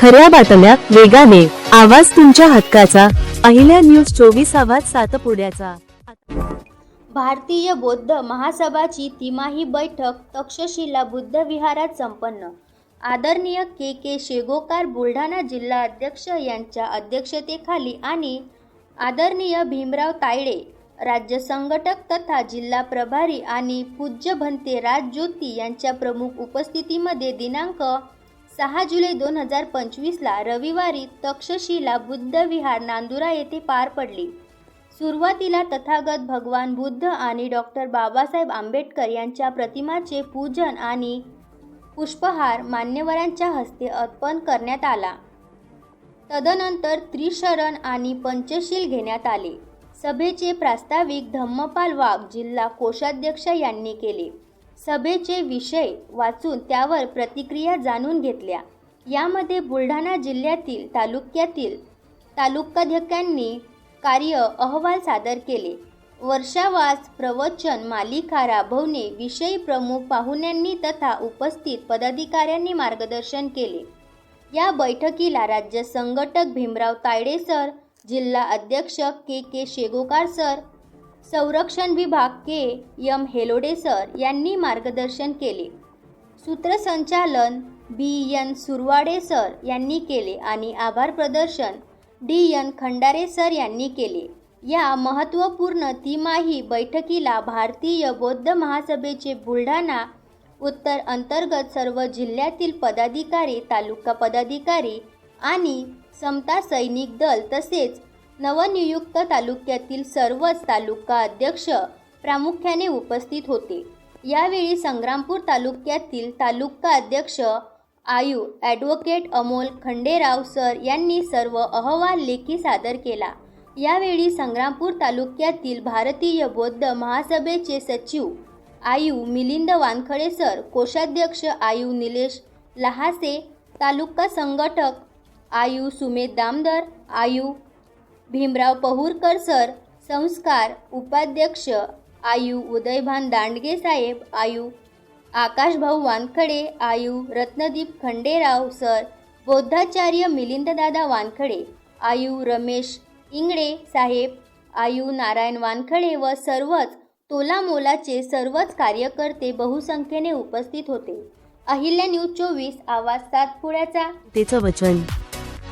खऱ्या बातम्या वेगाने. आवाज तुमच्या हक्काचा. अहिल्या न्यूज चोवीस आवाज सातपुड्याचा. भारतीय बौद्ध महासभाची तिमाही बैठक तक्षशिला बुद्ध विहारात संपन्न. आदरणीय के के शेगोकार बुलढाणा जिल्हा अध्यक्ष यांच्या अध्यक्षतेखाली आणि आदरणीय भीमराव तायडे राज्य संघटक तथा जिल्हा प्रभारी आणि पूज्य भंते राज ज्योती यांच्या प्रमुख उपस्थितीमध्ये दिनांक सहा जुलै दोन हजार पंचवीसला रविवारी तक्षशिला बुद्ध विहार नांदुरा येथे पार पडली. सुरुवातीला तथागत भगवान बुद्ध आणि डॉक्टर बाबासाहेब आंबेडकर यांच्या प्रतिमाचे पूजन आणि पुष्पहार मान्यवरांच्या हस्ते अर्पण करण्यात आला. तदनंतर त्रिशरण आणि पंचशील घेण्यात आले. सभेचे प्रास्ताविक धम्मपाल वाघ जिल्हा कोषाध्यक्ष यांनी केले. सभेचे विषय वाचून त्यावर प्रतिक्रिया जाणून घेतल्या. यामध्ये बुलढाणा जिल्ह्यातील तालुक्यातील तालुकाध्यक्षांनी कार्य अहवाल सादर केले. वर्षावास प्रवचन मालिका राबवणे विषयी प्रमुख पाहुण्यांनी तथा उपस्थित पदाधिकाऱ्यांनी मार्गदर्शन केले. या बैठकीला राज्य संघटक भीमराव तायडे सर जिल्हा अध्यक्ष के के शेगोकार सर संरक्षण विभाग के यम हेलोडे सर यांनी मार्गदर्शन केले. सूत्रसंचालन बी एन सुरवाडे सर यांनी केले आणि आभार प्रदर्शन डी एन खंडारे सर यांनी केले. या महत्त्वपूर्ण तिमाही बैठकीला भारतीय बौद्ध महासभेचे बुलढाणा उत्तर अंतर्गत सर्व जिल्ह्यातील पदाधिकारी तालुका पदाधिकारी आणि समता सैनिक दल तसेच नवनियुक्त तालुक्यातील सर्वच तालुका अध्यक्ष प्रामुख्याने उपस्थित होते. यावेळी संग्रामपूर तालुक्यातील तालुका अध्यक्ष आयु ॲडव्होकेट अमोल खंडेराव सर यांनी सर्व अहवाल लेखी सादर केला. यावेळी संग्रामपूर तालुक्यातील भारतीय बौद्ध महासभेचे सचिव आयु मिलिंद वानखडे सर कोषाध्यक्ष आयु निलेश लहासे तालुका संघटक आयु सुमेध दामदर आयु भीमराव पहुरकर सर संस्कार उपाध्यक्ष आयु उदयभान दांडगे साहेब आयु आकाशभाऊ वानखडे आयु रत्नदीप खंडेराव सर बौद्धाचार्य मिलिंददादा वानखडे आयु रमेश इंगडे साहेब आयु नारायण वानखडे व सर्वच तोलामोलाचे सर्वच कार्यकर्ते बहुसंख्येने उपस्थित होते. अहिल्या न्यूज चोवीस आवाज सातपुड्याचा. तेचं वचन.